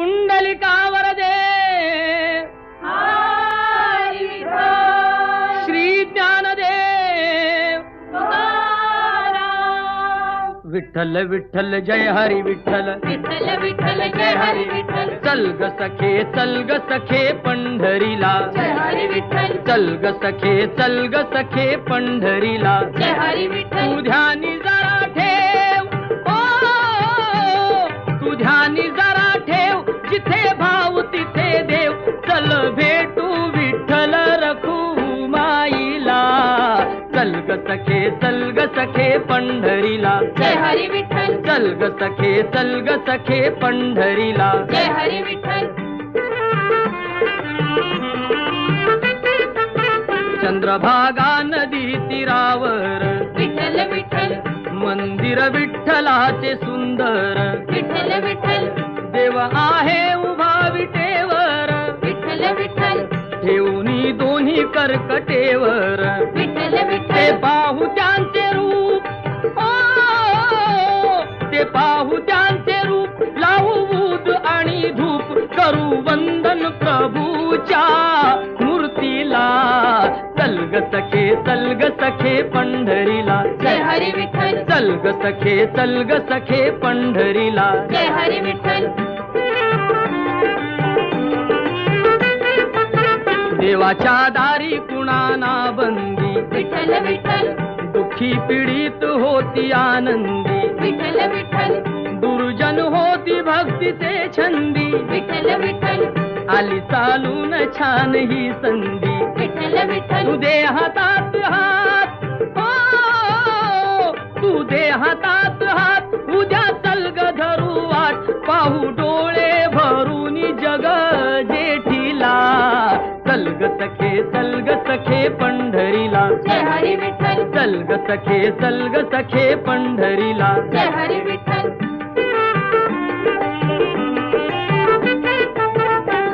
पुंडलिकावर दे श्री ज्ञानदेव विठ्ठल विठ्ठल जय हरी विठ्ठल। विठ्ठल विठ्ठल जय हरी विठ्ठल। चल ग सखे चल ग सखे पंढरीला। जय हरी विठ्ठल। चल ग सखे चल ग सखे पंढरीला। जय हरी विठ्ठल। तू ध्यानी जरा ठेव। ओ तू ध्यानी चल ग सखे चल ग सखे पंढरीला. जय हरी विठ्ठल. चल ग सखे चल ग सखे पंढरीला. जय हरी विठ्ठल. चंद्रभागा नदी तीरावर. विठ्ठल विठ्ठल. मंदिर विठ्ठलाचे सुंदर. विठ्ठल विठ्ठल. देव आहे ठेवणी दोन्ही कर्कटेवर. विठ्ठल पाहू त्यांचे रूप. ओ, ते पाहू त्यांचे रूप. लावू बूद आणि धूप करू वंदन प्रभूच्या मूर्तीला. चल ग सखे चल ग सखे पंढरीला. जय हरी विठ्ठल. चल ग सखे चल ग सखे पंढरीला. जय हरी विठ्ठल. देवाच्या दारी कुणाना बंदी. विठ्ठल विठ्ठल. दुःखी पीडित होती आनंदी. विठ्ठल विठ्ठल. दुर्जन होती भक्तीचे छंदी. विठ्ठल विठ्ठल. आली चालून छान ही संधी. विठ्ठल विठ्ठल. तू ग सखे चल ग सखे पंढरीला. जय हरी विठ्ठल. चल ग सखे चल ग सखे पंढरीला. जय हरी विठ्ठल.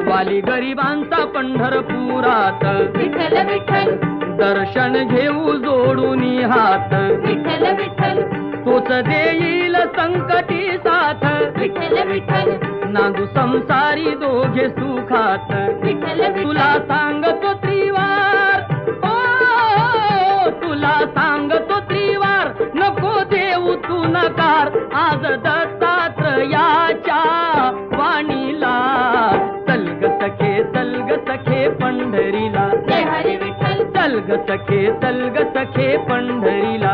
वाली गरिबांचा पंढरपुरात. विठ्ठल विठ्ठल. दर्शन घेऊ जोडून हात. विठ्ठल विठ्ठल. तोच देईल संकटी साथ. विठ्ठल विठ्ठल. नांदू संसारी दोघे सुखात. विठ्ठल तुला ग सखे चल ग सखे पंढरीला